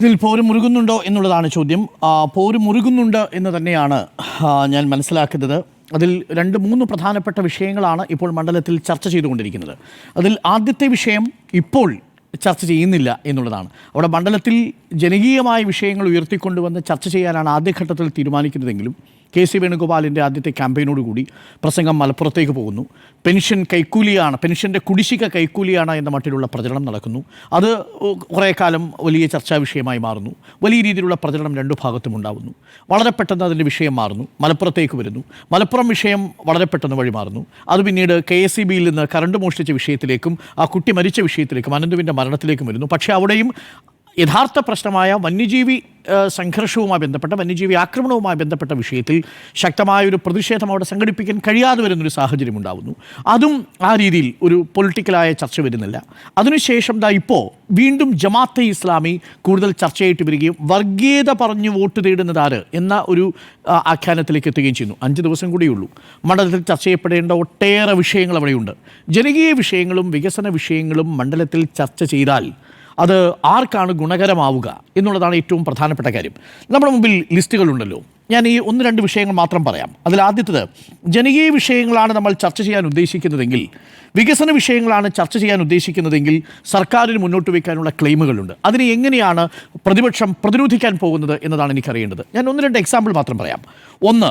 ഇതിൽ പോര് മുറുകുന്നുണ്ടോ എന്നുള്ളതാണ് ചോദ്യം. പോര് മുറുകുന്നുണ്ട് എന്ന് തന്നെയാണ് ഞാൻ മനസ്സിലാക്കുന്നത്. അതിൽ രണ്ട് മൂന്ന് പ്രധാനപ്പെട്ട വിഷയങ്ങളാണ് ഇപ്പോൾ മണ്ഡലത്തിൽ ചർച്ച ചെയ്തുകൊണ്ടിരിക്കുന്നത്. അതിൽ ആദ്യത്തെ വിഷയം ഇപ്പോൾ ചർച്ച ചെയ്യുന്നില്ല എന്നുള്ളതാണ്. അവിടെ മണ്ഡലത്തിൽ ജനകീയമായ വിഷയങ്ങൾ ഉയർത്തിക്കൊണ്ടുവന്ന് ചർച്ച ചെയ്യാനാണ് ആദ്യഘട്ടത്തിൽ തീരുമാനിക്കുന്നതെങ്കിലും കെ സി വേണുഗോപാലിന്റെ ആദ്യത്തെ ക്യാമ്പയിനോടുകൂടി പ്രസംഗം മലപ്പുറത്തേക്ക് പോകുന്നു. പെൻഷൻ കൈക്കൂലിയാണ് പെൻഷന്റെ കുടിശ്ശിക കൈക്കൂലിയാണ് എന്ന മട്ടിലുള്ള പ്രചരണം നടക്കുന്നു. അത് കുറേ കാലം വലിയ ചർച്ചാ വിഷയമായി മാറുന്നു. വലിയ രീതിയിലുള്ള പ്രചരണം രണ്ടു ഭാഗത്തും ഉണ്ടാകുന്നു വളരെ പെട്ടെന്ന് അതിന്റെ വിഷയം മാറുന്നു. മലപ്പുറത്തേക്ക് വരുന്നു. മലപ്പുറം വിഷയം വളരെ പെട്ടെന്ന് വഴി മാറുന്നു. അത് പിന്നീട് കെ എസ് സി ബിയിൽ നിന്ന് കറണ്ട് മോഷ്ടിച്ച വിഷയത്തിലേക്കും ആ കുട്ടി മരിച്ച വിഷയത്തിലേക്കും അനന്തുവിന്റെ മരണത്തിലേക്കും വരുന്നു. പക്ഷേ അവിടെയും യഥാർത്ഥ പ്രശ്നമായ വന്യജീവി സംഘർഷവുമായി ബന്ധപ്പെട്ട വന്യജീവി ആക്രമണവുമായി ബന്ധപ്പെട്ട വിഷയത്തിൽ ശക്തമായ ഒരു പ്രതിഷേധം അവിടെ സംഘടിപ്പിക്കാൻ കഴിയാതെ വരുന്നൊരു സാഹചര്യം ഉണ്ടാകുന്നു അതും ആ രീതിയിൽ ഒരു പൊളിറ്റിക്കലായ ചർച്ച വരുന്നില്ല. അതിനുശേഷം ദാ ഇപ്പോൾ വീണ്ടും ജമാഅത്തെ ഇസ്ലാമി കൂടുതൽ ചർച്ചയായിട്ട് വരികയും വർഗീയത പറഞ്ഞു വോട്ട് തേടുന്നത് ആര് എന്ന ഒരു ആഖ്യാനത്തിലേക്ക് എത്തുകയും ചെയ്യുന്നു. അഞ്ച് ദിവസം കൂടിയുള്ളൂ മണ്ഡലത്തിൽ ചർച്ച ചെയ്യപ്പെടേണ്ട ഒട്ടേറെ വിഷയങ്ങൾ അവിടെയുണ്ട്. ജനകീയ വിഷയങ്ങളും വികസന വിഷയങ്ങളും മണ്ഡലത്തിൽ ചർച്ച ചെയ്താൽ അത് ആർക്കാണ് ഗുണകരമാവുക എന്നുള്ളതാണ് ഏറ്റവും പ്രധാനപ്പെട്ട കാര്യം. നമ്മുടെ മുമ്പിൽ ലിസ്റ്റുകളുണ്ടല്ലോ. ഞാൻ ഈ ഒന്ന് രണ്ട് വിഷയങ്ങൾ മാത്രം പറയാം. അതിൽ ആദ്യത്തത് ജനകീയ വിഷയങ്ങളാണ് നമ്മൾ ചർച്ച ചെയ്യാൻ ഉദ്ദേശിക്കുന്നതെങ്കിൽ വികസന വിഷയങ്ങളാണ് ചർച്ച ചെയ്യാൻ ഉദ്ദേശിക്കുന്നതെങ്കിൽ സർക്കാരിന് മുന്നോട്ട് വയ്ക്കാനുള്ള ക്ലെയിമുകളുണ്ട്. അതിനെ എങ്ങനെയാണ് പ്രതിപക്ഷം പ്രതിരോധിക്കാൻ പോകുന്നത് എന്നതാണ് എനിക്കറിയേണ്ടത്. ഞാൻ ഒന്ന് രണ്ട് എക്സാമ്പിൾ മാത്രം പറയാം. ഒന്ന്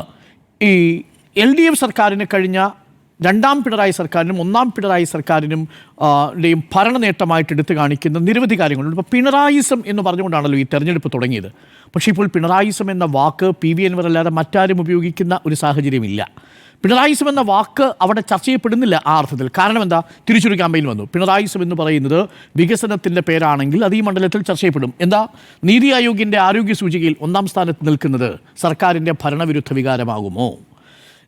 ഈ എൽ ഡി എഫ് സർക്കാരിന് കഴിഞ്ഞ രണ്ടാം പിണറായി സർക്കാരിനും ഒന്നാം പിണറായി സർക്കാരിനും ടെയും ഭരണ നേട്ടമായിട്ട് എടുത്തു കാണിക്കുന്ന നിരവധി കാര്യങ്ങളുണ്ട്. ഇപ്പോൾ പിണറായിസം എന്ന് പറഞ്ഞുകൊണ്ടാണല്ലോ ഈ തെരഞ്ഞെടുപ്പ് തുടങ്ങിയത്. പക്ഷേ ഇപ്പോൾ പിണറായിസം എന്ന വാക്ക് പി വി എൻവർ അല്ലാതെ മറ്റാരും ഉപയോഗിക്കുന്ന ഒരു സാഹചര്യമില്ല. പിണറായിസം എന്ന വാക്ക് അവിടെ ചർച്ച ചെയ്യപ്പെടുന്നില്ല ആ അർത്ഥത്തിൽ. കാരണം എന്താ? തിരിച്ചൊരു ക്യാമ്പയിൻ വന്നു. പിണറായിസം എന്ന് പറയുന്നത് വികസനത്തിന്റെ പേരാണെങ്കിൽ അത് ഈ മണ്ഡലത്തിൽ ചർച്ച ചെയ്യപ്പെടും. എന്താ? നീതി ആയോഗിന്റെ ആരോഗ്യ സൂചികയിൽ ഒന്നാം സ്ഥാനത്ത് നിൽക്കുന്നത് സർക്കാരിന്റെ ഭരണവിരുദ്ധ വികാരമാകുമോ?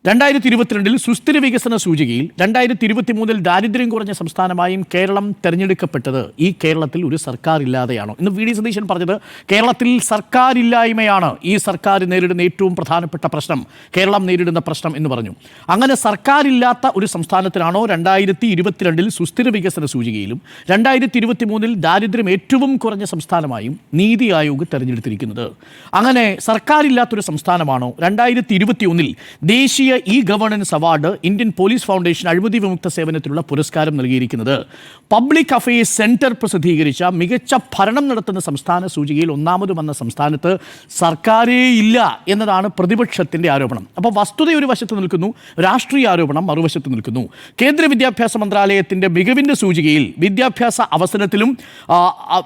രണ്ടായിരത്തി ഇരുപത്തിരണ്ടിൽ സുസ്ഥിര വികസന സൂചികയിൽ രണ്ടായിരത്തി ഇരുപത്തി മൂന്നിൽ ദാരിദ്ര്യം കുറഞ്ഞ സംസ്ഥാനമായും കേരളം തെരഞ്ഞെടുക്കപ്പെട്ടത് ഈ കേരളത്തിൽ ഒരു സർക്കാർ ഇല്ലാതെയാണോ ഇന്ന് വി ഡി സതീശൻ പറഞ്ഞത് കേരളത്തിൽ സർക്കാരില്ലായ്മയാണ് ഈ സർക്കാർ നേരിടുന്ന ഏറ്റവും പ്രധാനപ്പെട്ട പ്രശ്നം കേരളം നേരിടുന്ന പ്രശ്നം എന്ന് പറഞ്ഞു. അങ്ങനെ സർക്കാരില്ലാത്ത ഒരു സംസ്ഥാനത്തിനാണോ രണ്ടായിരത്തി ഇരുപത്തിരണ്ടിൽ സുസ്ഥിര വികസന സൂചികയിലും രണ്ടായിരത്തി ഇരുപത്തി മൂന്നിൽ ദാരിദ്ര്യം ഏറ്റവും കുറഞ്ഞ സംസ്ഥാനമായും നീതി ആയോഗ് തെരഞ്ഞെടുത്തിരിക്കുന്നത്? അങ്ങനെ സർക്കാരില്ലാത്തൊരു സംസ്ഥാനമാണോ രണ്ടായിരത്തി ഇരുപത്തി ഒന്നിൽ ദേശീയ e governance award Indian police foundation അഴിമതി വിമുക്ത സേവനത്തിനുള്ള പുരസ്കാരം നൽകിയിരിക്കുന്നത്. പബ്ലിക് അഫയേഴ്സ് സെന്റർ പ്രസിദ്ധീകരിച്ച മികച്ച ഭരണം നടത്തുന്ന സംസ്ഥാന സൂചികയിൽ ഒന്നാമത് വന്ന സംസ്ഥാനത്ത് സർക്കാരേ ഇല്ല എന്നതാണ് പ്രതിപക്ഷത്തിന്റെ ആരോപണം. അപ്പോൾ വസ്തുത ഒരു വശത്ത് നിൽക്കുന്നു രാഷ്ട്രീയ ആരോപണം മറുവശത്ത് നിൽക്കുന്നു. കേന്ദ്ര വിദ്യാഭ്യാസ മന്ത്രാലയത്തിന്റെ മികവിന്റെ സൂചികയിൽ വിദ്യാഭ്യാസ അവസരത്തിലും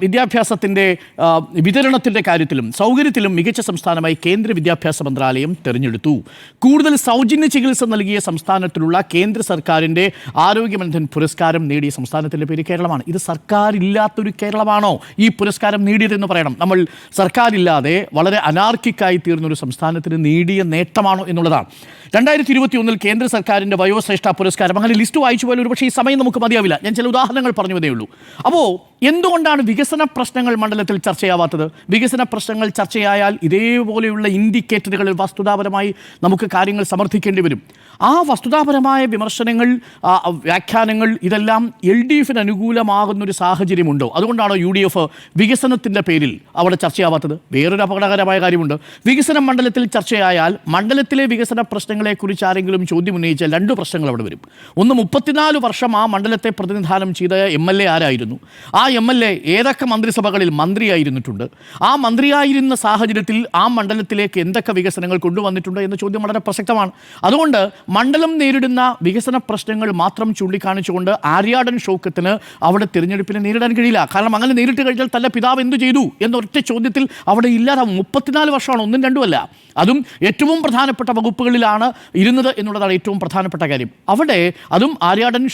വിദ്യാഭ്യാസത്തിന്റെ വിതരണത്തിന്റെ കാര്യത്തിലും സൗകര്യത്തിലും മികച്ച സംസ്ഥാനമായി കേന്ദ്ര വിദ്യാഭ്യാസ മന്ത്രാലയം തെരഞ്ഞെടുത്തു. കൂടുതൽ സൗജന്യ ചികിത്സ നൽകിയ സംസ്ഥാനത്തിലുള്ള കേന്ദ്ര സർക്കാരിന്റെ ആരോഗ്യമന്ധൻ പുരസ്കാരം നേടിയ സംസ്ഥാനത്തിന്റെ പേര് കേരളമാണ്. ഇത് സർക്കാരില്ലാത്തൊരു കേരളമാണോ? ഈ പുരസ്കാരം നേടിയതെന്ന് പറയണം. നമ്മൾ സർക്കാരില്ലാതെ വളരെ അനാർക്കിക്കായി തീർന്നൊരു സംസ്ഥാനത്തിന് നേടിയ നേട്ടമാണോ എന്നുള്ളതാണ്. രണ്ടായിരത്തി ഇരുപത്തി ഒന്നിൽ കേന്ദ്ര സർക്കാരിന്റെ വയോശ്രേഷ്ഠ പുരസ്കാരം. അങ്ങനെ ലിസ്റ്റ് വായിച്ചു പോയാൽ ഒരുപക്ഷേ ഈ സമയം നമുക്ക് മതിയാവില്ല. ഞാൻ ചില ഉദാഹരണങ്ങൾ പറഞ്ഞു ഉള്ളൂ. അപ്പോൾ എന്തുകൊണ്ടാണ് വികസന പ്രശ്നങ്ങൾ മണ്ഡലത്തിൽ ചർച്ചയാവാത്തത്? വികസന പ്രശ്നങ്ങൾ ചർച്ചയായാൽ ഇതേപോലെയുള്ള ഇൻഡിക്കേറ്ററുകളിൽ വസ്തുതാപരമായി നമുക്ക് കാര്യങ്ങൾ സമർത്ഥിക്കേണ്ടി വരും. ആ വസ്തുതാപരമായ വിമർശനങ്ങൾ വ്യാഖ്യാനങ്ങൾ ഇതെല്ലാം എൽ ഡി എഫിന് അനുകൂലമാകുന്നൊരു സാഹചര്യമുണ്ടോ? അതുകൊണ്ടാണോ യു ഡി എഫ് വികസനത്തിന്റെ പേരിൽ അവിടെ ചർച്ചയാവാത്തത്? വേറൊരു അപകടകരമായ കാര്യമുണ്ട്. വികസന മണ്ഡലത്തിൽ ചർച്ചയായാൽ മണ്ഡലത്തിലെ വികസന പ്രശ്നങ്ങളെക്കുറിച്ച് ആരെങ്കിലും ചോദ്യം ഉന്നയിച്ചാൽ രണ്ട് പ്രശ്നങ്ങൾ അവിടെ വരും. ഒന്ന് മുപ്പത്തിനാല് വർഷം ആ മണ്ഡലത്തെ പ്രതിനിധാനം ചെയ്ത എം എൽ എ ആരായിരുന്നു? ആ എം എൽ എ ഏതൊക്കെ മന്ത്രിസഭകളിൽ മന്ത്രിയായിരുന്നിട്ടുണ്ട്? ആ മന്ത്രിയായിരുന്ന സാഹചര്യത്തിൽ ആ മണ്ഡലത്തിലേക്ക് എന്തൊക്കെ വികസനങ്ങൾ കൊണ്ടുവന്നിട്ടുണ്ട് എന്ന ചോദ്യം വളരെ പ്രസക്തമാണ്. അതുകൊണ്ട് മണ്ഡലം നേരിടുന്ന വികസന പ്രശ്നങ്ങൾ മാത്രം ചൂണ്ടിക്കാണിച്ചുകൊണ്ട് ആര്യാടൻ ഷോക്കത്തിന് അവിടെ തിരഞ്ഞെടുപ്പിനെ നേരിടാൻ കഴിയില്ല. കാരണം അങ്ങനെ നേരിട്ട് കഴിഞ്ഞാൽ തന്റെ പിതാവ് എന്തു ചെയ്തു എന്നൊറ്റ ചോദ്യത്തിൽ അവിടെ ഇല്ലാതാവും. മുപ്പത്തിനാല് വർഷമാണ് ഒന്നും രണ്ടുമല്ല. അതും ഏറ്റവും പ്രധാനപ്പെട്ട വകുപ്പുകളിലാണ് ഇരുന്നത് എന്നുള്ളതാണ് ഏറ്റവും പ്രധാനപ്പെട്ട കാര്യം. അവിടെ അതും ആര്യാടൻ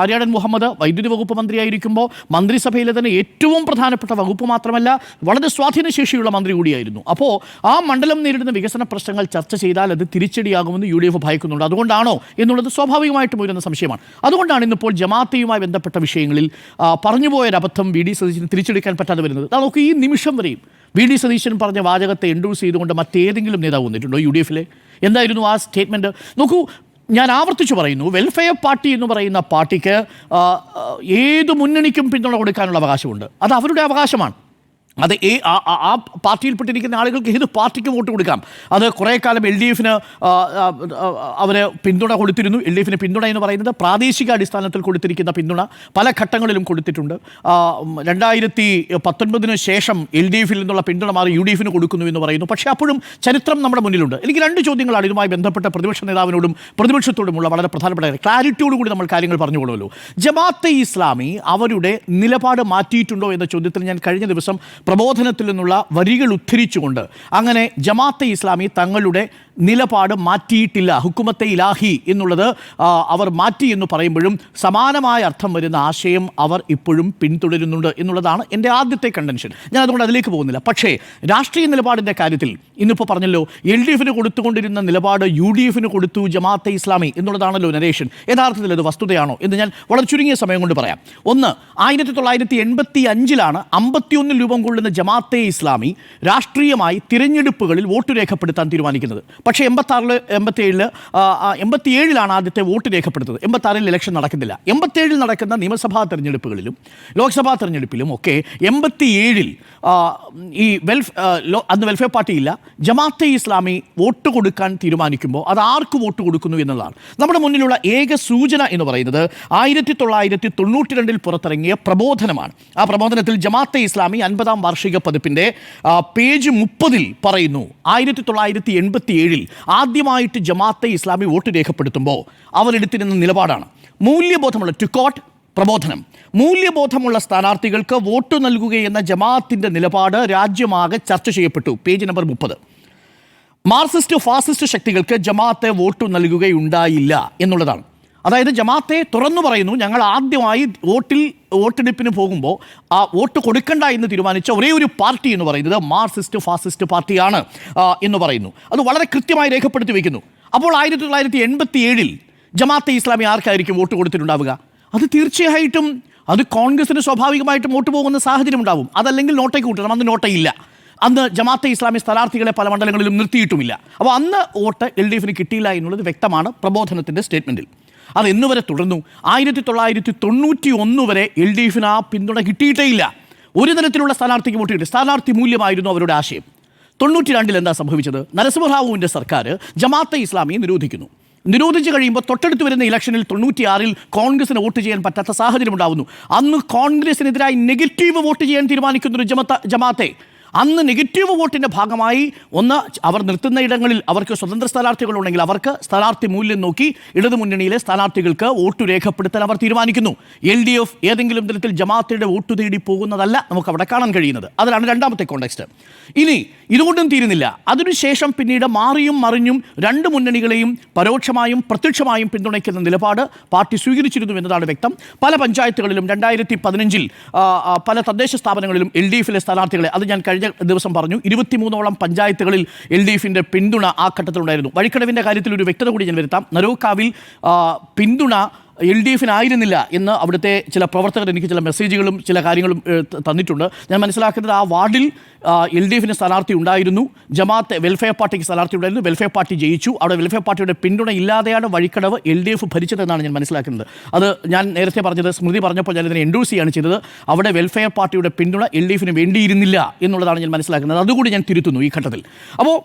ആര്യാടൻ മുഹമ്മദ് വൈദ്യുതി വകുപ്പ് മന്ത്രിയായിരിക്കുമ്പോൾ മന്ത്രിസഭയിലെ തന്നെ ഏറ്റവും പ്രധാനപ്പെട്ട വകുപ്പ് മാത്രമല്ല വളരെ സ്വാധീനശേഷിയുള്ള മന്ത്രി കൂടിയായിരുന്നു. അപ്പോൾ ആ മണ്ഡലം നേരിടുന്ന വികസന പ്രശ്നങ്ങൾ ചർച്ച ചെയ്താൽ അത് തിരിച്ചടിയാകുമെന്ന് യു ഡി എഫ് ഭയക്കുന്നുണ്ട്. അതുകൊണ്ടാണോ എന്നുള്ളത് സ്വാഭാവികമായിട്ടും വരുന്ന സംശയമാണ്. അതുകൊണ്ടാണ് ഇന്നിപ്പോൾ ജമാഅത്തയുമായി ബന്ധപ്പെട്ട വിഷയങ്ങളിൽ പറഞ്ഞുപോയൊരബദ്ധം വി ഡി സതീശന് തിരിച്ചെടുക്കാൻ പറ്റാതെ വരുന്നത്. നമുക്ക് ഈ നിമിഷം വരെയും വി ഡി സതീശൻ പറഞ്ഞ വാചകത്തെ എൻഡോഴ്സ് ചെയ്തുകൊണ്ട് മറ്റേതെങ്കിലും നേതാവ് വന്നിട്ടുണ്ടോ യു ഡി എഫിലെ? എന്തായിരുന്നു ആ സ്റ്റേറ്റ്മെന്റ് നോക്കൂ ഞാൻ ആവർത്തിച്ചു പറയുന്നു. വെൽഫെയർ പാർട്ടി എന്ന് പറയുന്ന പാർട്ടിക്ക് ഏത് മുന്നണിക്കും പിന്തുണ കൊടുക്കാനുള്ള അവകാശമുണ്ട്. അത് അവരുടെ അവകാശമാണ്. അത് ഈ ആ പാർട്ടിയിൽപ്പെട്ടിരിക്കുന്ന ആളുകൾക്ക് ഏത് പാർട്ടിക്ക് വോട്ട് കൊടുക്കാം? അത് കുറേ കാലം എൽ ഡി എഫിന് അവർ പിന്തുണ കൊടുത്തിരുന്നു. എൽ ഡി എഫിന് പിന്തുണ എന്ന് പറയുന്നത് പ്രാദേശിക അടിസ്ഥാനത്തിൽ കൊടുത്തിരിക്കുന്ന പിന്തുണ പല ഘട്ടങ്ങളിലും കൊടുത്തിട്ടുണ്ട്. രണ്ടായിരത്തി പത്തൊൻപതിന് ശേഷം എൽ ഡി എഫിൽ നിന്നുള്ള പിന്തുണ മാറി യു ഡി എഫിന് കൊടുക്കുന്നു എന്ന് പറയുന്നു. പക്ഷേ അപ്പോഴും ചരിത്രം നമ്മുടെ മുന്നിലുണ്ട്. എനിക്ക് രണ്ട് ചോദ്യങ്ങളാണ് ഇതുമായി ബന്ധപ്പെട്ട പ്രതിപക്ഷ നേതാവിനോടും പ്രതിപക്ഷത്തോടുമുള്ള വളരെ പ്രധാനപ്പെട്ട ക്ലാരിറ്റിയോടുകൂടി നമ്മൾ കാര്യങ്ങൾ പറഞ്ഞു പറഞ്ഞുകൊള്ളുമല്ലോ ജമാഅത്തെ ഇസ്ലാമി അവരുടെ നിലപാട് മാറ്റിയിട്ടുണ്ടോ എന്ന ചോദ്യത്തിൽ ഞാൻ കഴിഞ്ഞ ദിവസം പ്രബോധനത്തിൽ നിന്നുള്ള വരികൾ ഉദ്ധരിച്ചുകൊണ്ട് അങ്ങനെ ജമാഅത്തെ ഇസ്ലാമി തങ്ങളുടെ നിലപാട് മാറ്റിയിട്ടില്ല ഹുക്കുമത്തെ ഇലാഹി എന്നുള്ളത് അവർ മാറ്റി എന്ന് പറയുമ്പോഴും സമാനമായ അർത്ഥം വരുന്ന ആശയം അവർ ഇപ്പോഴും പിന്തുടരുന്നുണ്ട് എന്നുള്ളതാണ് എന്റെ ആദ്യത്തെ കണ്ടൻഷൻ ഞാൻ അതുകൊണ്ട് അതിലേക്ക് പോകുന്നില്ല. പക്ഷേ രാഷ്ട്രീയ നിലപാടിന്റെ കാര്യത്തിൽ ഇന്നിപ്പോൾ പറഞ്ഞല്ലോ എൽ ഡി എഫിന് കൊടുത്തുകൊണ്ടിരുന്ന നിലപാട് യു ഡി എഫിന് കൊടുത്തു ജമാഅത്തെ ഇസ്ലാമി എന്നുള്ളതാണല്ലോ നരേഷൻ യഥാർത്ഥത്തിൽ അത് വസ്തുതയാണോ എന്ന് ഞാൻ വളരെ ചുരുങ്ങിയ സമയം കൊണ്ട് പറയാം. ഒന്ന് ആയിരത്തി തൊള്ളായിരത്തി എൺപത്തി അഞ്ചിലാണ് അമ്പത്തിയൊന്നിൽ രൂപം കൊള്ളുന്ന ജമാഅത്തെ ഇസ്ലാമി രാഷ്ട്രീയമായി തിരഞ്ഞെടുപ്പുകളിൽ വോട്ട് രേഖപ്പെടുത്താൻ തീരുമാനിക്കുന്നത്. പക്ഷേ എൺപത്താറിൽ എൺപത്തിയേഴിൽ എൺപത്തിയേഴിലാണ് ആദ്യത്തെ വോട്ട് രേഖപ്പെടുത്തുന്നത് എൺപത്താറിൽ ഇലക്ഷൻ നടക്കുന്നില്ല. എൺപത്തേഴിൽ നടക്കുന്ന നിയമസഭാ തെരഞ്ഞെടുപ്പുകളിലും ലോക്സഭാ തെരഞ്ഞെടുപ്പിലും ഒക്കെ എൺപത്തിയേഴിൽ ഈ വെൽഫ് അന്ന് വെൽഫെയർ പാർട്ടി ഇല്ല. ജമാഅത്തെ ഇസ്ലാമി വോട്ട് കൊടുക്കാൻ തീരുമാനിക്കുമ്പോൾ അത് ആർക്ക് വോട്ട് കൊടുക്കുന്നു എന്നുള്ളതാണ്. നമ്മുടെ മുന്നിലുള്ള ഏക സൂചന എന്ന് പറയുന്നത് ആയിരത്തി തൊള്ളായിരത്തി തൊണ്ണൂറ്റി രണ്ടിൽ പുറത്തിറങ്ങിയ പ്രബോധനമാണ്. ആ പ്രബോധനത്തിൽ ജമാഅത്തെ ഇസ്ലാമി അൻപതാം വാർഷിക പതിപ്പിന്റെ പേജ് മുപ്പതിൽ പറയുന്നു ആയിരത്തി തൊള്ളായിരത്തി എൺപത്തി ഏഴിൽ ആദ്യമായിട്ട് ജമാഅത്തെ ഇസ്ലാമി വോട്ട് രേഖപ്പെടുത്തുമ്പോൾ അവരെടുത്തിരുന്ന നിലപാടാണ്. മൂല്യബോധമുള്ള ടുക്കോട്ട് പ്രബോധനം. മൂല്യബോധമുള്ള സ്ഥാനാർത്ഥികൾക്ക് വോട്ട് നൽകുകയെന്ന ജമാഅത്തിന്റെ നിലപാട് രാജ്യമാകെ ചർച്ച ചെയ്യപ്പെട്ടു. പേജ് നമ്പർ മുപ്പത്. മാർസിസ്റ്റ് ഫാസിസ്റ്റ് ശക്തികൾക്ക് ജമാഅത്തെ വോട്ട് നൽകുകയുണ്ടായില്ല എന്നുള്ളതാണ്. അതായത് ജമാഅത്തെ തുറന്നു പറയുന്നു ഞങ്ങൾ ആദ്യമായി വോട്ടിൽ വോട്ടെടുപ്പിന് പോകുമ്പോൾ ആ വോട്ട് കൊടുക്കണ്ട എന്ന് തീരുമാനിച്ച ഒരേ ഒരു പാർട്ടി എന്ന് പറയുന്നത് മാർസിസ്റ്റ് ഫാസിസ്റ്റ് പാർട്ടിയാണ് എന്ന് പറയുന്നു. അത് വളരെ കൃത്യമായി രേഖപ്പെടുത്തി വയ്ക്കുന്നു അപ്പോൾ ആയിരത്തി തൊള്ളായിരത്തി എൺപത്തി ഏഴിൽ ജമാഅത്തെ ഇസ്ലാമി ആർക്കായിരിക്കും വോട്ട് കൊടുത്തിട്ടുണ്ടാവുക? അത് തീർച്ചയായിട്ടും അത് കോൺഗ്രസിന് സ്വാഭാവികമായിട്ടും വോട്ട് പോകുന്ന സാഹചര്യം ഉണ്ടാവും. അതല്ലെങ്കിൽ നോട്ടയ്ക്ക് കൂട്ടണം. അന്ന് നോട്ടയില്ല. അന്ന് ജമാഅത്തെ ഇസ്ലാമി സ്ഥാനാർത്ഥികളെ പല മണ്ഡലങ്ങളിലും നിർത്തിയിട്ടുമില്ല. അപ്പോൾ അന്ന് വോട്ട് എൽ ഡി എഫിന് കിട്ടിയില്ല എന്നുള്ളത് വ്യക്തമാണ് പ്രബോധനത്തിന്റെ സ്റ്റേറ്റ്മെന്റിൽ. അത് എന്ന് വരെ തുടർന്നു. ആയിരത്തി തൊള്ളായിരത്തി തൊണ്ണൂറ്റി ഒന്ന് വരെ എൽ ഡി എഫിന് ആ പിന്തുണ കിട്ടിയിട്ടേ ഇല്ല ഒരു തരത്തിലുള്ള സ്ഥാനാർത്ഥിക്ക് വോട്ട് കിട്ടി. സ്ഥാനാർത്ഥി മൂല്യമായിരുന്നു അവരുടെ ആശയം. തൊണ്ണൂറ്റി രണ്ടിൽ എന്താ സംഭവിച്ചത്? നരസിംഹറാവുവിന്റെ സർക്കാർ ജമാഅത്തെ ഇസ്ലാമിയെ നിരോധിക്കുന്നു. നിരോധിച്ചു കഴിയുമ്പോൾ തൊട്ടടുത്ത് വരുന്ന ഇലക്ഷനിൽ തൊണ്ണൂറ്റിയാറിൽ കോൺഗ്രസിന് വോട്ട് ചെയ്യാൻ പറ്റാത്ത സാഹചര്യം ഉണ്ടാവുന്നു. അന്ന് കോൺഗ്രസിനെതിരായി നെഗറ്റീവ് വോട്ട് ചെയ്യാൻ തീരുമാനിക്കുന്ന ഒരു ജമത്ത ജമാഅത്തെ അന്ന് നെഗറ്റീവ് വോട്ടിന്റെ ഭാഗമായി ഒന്ന് അവർ നിർത്തുന്ന ഇടങ്ങളിൽ അവർക്ക് സ്വതന്ത്ര സ്ഥാനാർത്ഥികളുണ്ടെങ്കിൽ അവർക്ക് സ്ഥാനാർത്ഥി മൂല്യം നോക്കി ഇടതുമുന്നണിയിലെ സ്ഥാനാർത്ഥികൾക്ക് വോട്ട് രേഖപ്പെടുത്താൻ അവർ തീരുമാനിക്കുന്നു. എൽ ഡി എഫ് ഏതെങ്കിലും തരത്തിൽ ജമാഅത്തിയുടെ വോട്ട് തേടി പോകുന്നതല്ല നമുക്ക് അവിടെ കാണാൻ കഴിയുന്നത്. അതിലാണ് രണ്ടാമത്തെ കോണ്ടെക്സ്റ്റ് ഇനി ഇതുകൊണ്ടും തീരുന്നില്ല. അതിനുശേഷം പിന്നീട് മാറിയും മറിഞ്ഞും രണ്ട് മുന്നണികളെയും പരോക്ഷമായും പ്രത്യക്ഷമായും പിന്തുണയ്ക്കുന്ന നിലപാട് പാർട്ടി സ്വീകരിച്ചിരുന്നു എന്നതാണ് വ്യക്തം. പല പഞ്ചായത്തുകളിലും രണ്ടായിരത്തി പതിനഞ്ചിൽ പല തദ്ദേശ സ്ഥാപനങ്ങളിലും എൽ ഡി എഫിലെ സ്ഥാനാർത്ഥികളെ അത് ഞാൻ കഴിഞ്ഞ ദിവസം പറഞ്ഞു ഇരുപത്തിമൂന്നോളം പഞ്ചായത്തുകളിൽ എൽ ഡി എഫിന്റെ പിന്തുണ ആ ഘട്ടത്തിലുണ്ടായിരുന്നു. വഴിക്കടവിന്റെ കാര്യത്തിൽ ഒരു വ്യക്തത കൂടി ഞാൻ വരുത്താം. നരോക്കാവിൽ പിന്തുണ എൽ ഡി എഫിനായിരുന്നില്ല എന്ന് അവിടുത്തെ ചില പ്രവർത്തകർ എനിക്ക് ചില മെസ്സേജുകളും ചില കാര്യങ്ങളും തന്നിട്ടുണ്ട്. ഞാൻ മനസ്സിലാക്കുന്നത് ആ വാർഡിൽ എൽ ഡി എഫിന് സ്ഥാനാർത്ഥി ഉണ്ടായിരുന്നു. ജമാഅത്ത് വെൽഫെയർ പാർട്ടിക്ക് സ്ഥാനാർത്ഥി ഉണ്ടായിരുന്നു. വെൽഫെയർ പാർട്ടി ജയിച്ചു. അവിടെ വെൽഫെയർ പാർട്ടിയുടെ പിന്തുണ ഇല്ലാതെയാണ് വഴിക്കടവ് എൽ ഡി എഫ് ഭരിച്ചതെന്നാണ് ഞാൻ മനസ്സിലാക്കുന്നത്. അത് ഞാൻ നേരത്തെ പറഞ്ഞത് സ്മൃതി പറഞ്ഞപ്പോൾ ഞാൻ ഇതിനെ എൻഡോസ് ചെയ്യാണ് ചെയ്തത്. അവിടെ വെൽഫെയർ പാർട്ടിയുടെ പിന്തുണ എൽ ഡി എഫിന് വേണ്ടിയിരുന്നില്ല എന്നുള്ളതാണ് ഞാൻ മനസ്സിലാക്കുന്നത്. അതുകൂടി ഞാൻ തിരുത്തുന്നു ഈ ഘട്ടത്തിൽ. അപ്പോൾ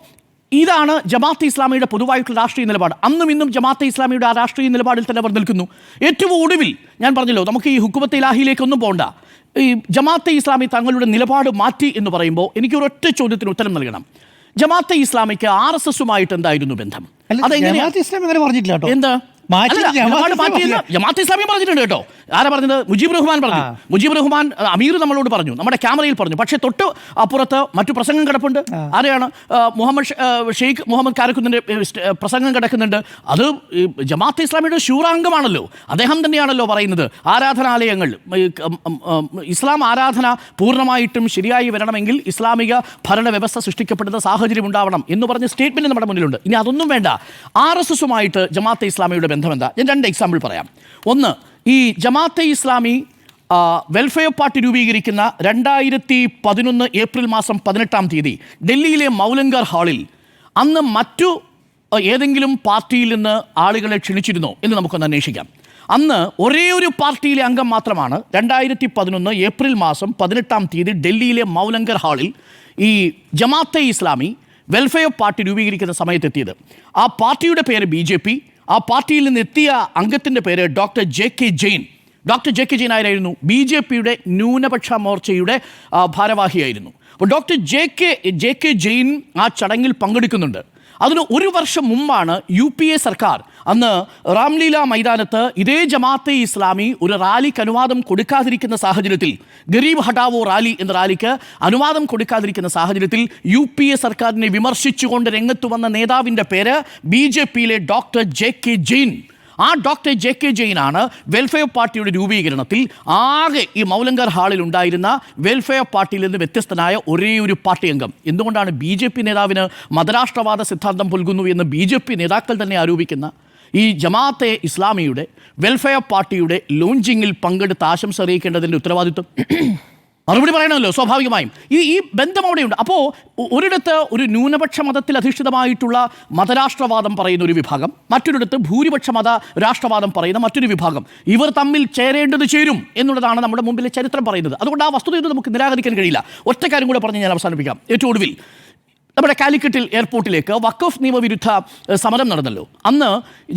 ഇതാണ് ജമാഅത്തെ ഇസ്ലാമിയുടെ പൊതുവായിട്ടുള്ള രാഷ്ട്രീയ നിലപാട്. അന്നും ഇന്നും ജമാഅത്തെ ഇസ്ലാമിയുടെ ആ രാഷ്ട്രീയ നിലപാടിൽ തന്നെ അവർ നിൽക്കുന്നു ഏറ്റവും ഒടുവിൽ ഞാൻ പറഞ്ഞല്ലോ നമുക്ക് ഈ ഹുക്കുമത്തെ ഇലാഹിയിലേക്കൊന്നും പോകണ്ട ഈ ജമാഅത്തെ ഇസ്ലാമി തങ്ങളുടെ നിലപാട് മാറ്റി എന്ന് പറയുമ്പോൾ എനിക്ക് ഒരൊറ്റ ചോദ്യത്തിന് ഉത്തരം നൽകണം. ജമാഅത്തെ ഇസ്ലാമിക്ക് ആർ എസ് എസുമായിട്ട് എന്തായിരുന്നു ബന്ധം? അതെങ്ങനെ പറഞ്ഞിട്ടില്ല എന്ത്? ജമാഅത്ത് ഇസ്ലാമി പറഞ്ഞിട്ടുണ്ട് കേട്ടോ. ആരാ പറഞ്ഞത്? മുജീബ് റഹ്മാൻ പറഞ്ഞു. മുജീബ് റഹ്മാൻ അമീർ നമ്മളോട് പറഞ്ഞു. നമ്മുടെ ക്യാമറയിൽ പറഞ്ഞു. പക്ഷേ തൊട്ട് അപ്പുറത്ത് മറ്റു പ്രസംഗം കിടപ്പുണ്ട്. ആരെയാണ്? മുഹമ്മദ് ഷെയ്ഖ് മുഹമ്മദ് ഏ, പ്രസംഗം കിടക്കുന്നുണ്ട്. അത് ജമാഅത്ത് ഇസ്ലാമിയുടെ ശൂറാംഗമാണല്ലോ. അദ്ദേഹം തന്നെയാണല്ലോ പറയുന്നത്. ആരാധനാലയങ്ങൾ ഇസ്ലാം ആരാധന പൂർണമായിട്ടും ശരിയായി വരണമെങ്കിൽ ഇസ്ലാമിക ഭരണ വ്യവസ്ഥ സൃഷ്ടിക്കപ്പെടുന്ന സാഹചര്യം ഉണ്ടാവണം എന്ന് പറഞ്ഞ സ്റ്റേറ്റ്മെന്റ് നമ്മുടെ മുന്നിലുണ്ട്. ഇനി അതൊന്നും വേണ്ട. ആർ എസ് എസുമായിട്ട് ജമാഅത്തെ ഇസ്ലാമിയുടെ ബന്ധം എന്താ? ഞാൻ രണ്ട് എക്സാമ്പിൾ പറയാം. ഒന്ന് ഈ ജമാഅത്തെ ഇസ്ലാമി വെൽഫെയർ പാർട്ടി രൂപീകരിക്കുന്ന രണ്ടായിരത്തി പതിനൊന്ന് ഏപ്രിൽ മാസം പതിനെട്ടാം തീയതി ഡൽഹിയിലെ മൗലങ്കർ ഹാളിൽ അന്ന് മറ്റു ഏതെങ്കിലും പാർട്ടിയിൽ നിന്ന് ആളുകളെ ക്ഷണിച്ചിരുന്നോ എന്ന് നമുക്കൊന്ന് അന്വേഷിക്കാം. അന്ന് ഒരേ ഒരു പാർട്ടിയിലെ അംഗം മാത്രമാണ് രണ്ടായിരത്തി പതിനൊന്ന് ഏപ്രിൽ മാസം പതിനെട്ടാം തീയതി ഡൽഹിയിലെ മൗലങ്കർ ഹാളിൽ ഈ ജമാഅത്തെ ഇസ്ലാമി വെൽഫെയർ പാർട്ടി രൂപീകരിക്കുന്ന സമയത്തെത്തിയത് ആ പാർട്ടിയുടെ പേര് ബി ജെ പി ആ പാർട്ടിയിൽ നിന്ന് എത്തിയ അംഗത്തിന്റെ പേര് doctor J K Jain. Doctor J K Jain ആയിരുന്നു ബി ജെ പിയുടെ ന്യൂനപക്ഷ മോർച്ചയുടെ ഭാരവാഹിയായിരുന്നു. അപ്പോൾ doctor J K J K Jain ആ ചടങ്ങിൽ പങ്കെടുക്കുന്നുണ്ട്. അതിന് ഒരു വർഷം മുമ്പാണ് യു പി എ സർക്കാർ അന്ന് റാംലീല മൈതാനത്ത് ഇതേ ജമാഅത്തെ ഇസ്ലാമി ഒരു റാലിക്ക് അനുവാദം കൊടുക്കാതിരിക്കുന്ന സാഹചര്യത്തിൽ ഗരീബ് ഹട്ടാവോ റാലി എന്ന റാലിക്ക് അനുവാദം കൊടുക്കാതിരിക്കുന്ന സാഹചര്യത്തിൽ യു പി എ സർക്കാരിനെ വിമർശിച്ചുകൊണ്ട് രംഗത്ത് വന്ന നേതാവിന്റെ പേര് ബി ജെ പിയിലെ ഡോക്ടർ ജെ കെ ജെയിൻ. ആ ഡോക്ടർ ജെ കെ ജെയിനാണ് വെൽഫെയർ പാർട്ടിയുടെ രൂപീകരണത്തിൽ ആകെ ഈ മൗലങ്കർ ഹാളിൽ ഉണ്ടായിരുന്ന വെൽഫെയർ പാർട്ടിയിൽ നിന്ന് വ്യത്യസ്തനായ ഒരേ ഒരു പാർട്ടി അംഗം. എന്തുകൊണ്ടാണ് ബി നേതാവിന് മതരാഷ്ട്രവാദ സിദ്ധാന്തം പുൽകുന്നു എന്ന് ബി നേതാക്കൾ തന്നെ ആരോപിക്കുന്ന? ഈ ജമാഅത്തെ ഇസ്ലാമിയുടെ വെൽഫെയർ പാർട്ടിയുടെ ലോഞ്ചിങ്ങിൽ പങ്കെടുത്ത് ആശംസ അറിയിക്കേണ്ടതിന്റെ ഉത്തരവാദിത്വം. മറുപടി പറയണമല്ലോ സ്വാഭാവികമായും. ഈ ഈ ബന്ധം അവിടെയുണ്ട്. അപ്പോൾ ഒരിടത്ത് ഒരു ന്യൂനപക്ഷ മതത്തിൽ അധിഷ്ഠിതമായിട്ടുള്ള മതരാഷ്ട്രവാദം പറയുന്ന ഒരു വിഭാഗം മറ്റൊരിടത്ത് ഭൂരിപക്ഷ മത രാഷ്ട്രവാദം പറയുന്ന മറ്റൊരു വിഭാഗം. ഇവർ തമ്മിൽ ചേരേണ്ടത് ചേരും എന്നുള്ളതാണ് നമ്മുടെ മുമ്പിലെ ചരിത്രം പറയുന്നത്. അതുകൊണ്ട് ആ വസ്തുതയൊന്നും നമുക്ക് നിരാകരിക്കാൻ കഴിയില്ല. ഒറ്റ കൂടെ പറഞ്ഞ് ഞാൻ അവസാനിപ്പിക്കാം. ഏറ്റവും ഒടുവിൽ നമ്മുടെ കാലിക്കറ്റിൽ എയർപോർട്ടിലേക്ക് വഖഫ് നിയമവിരുദ്ധ സമരം നടന്നല്ലോ. അന്ന്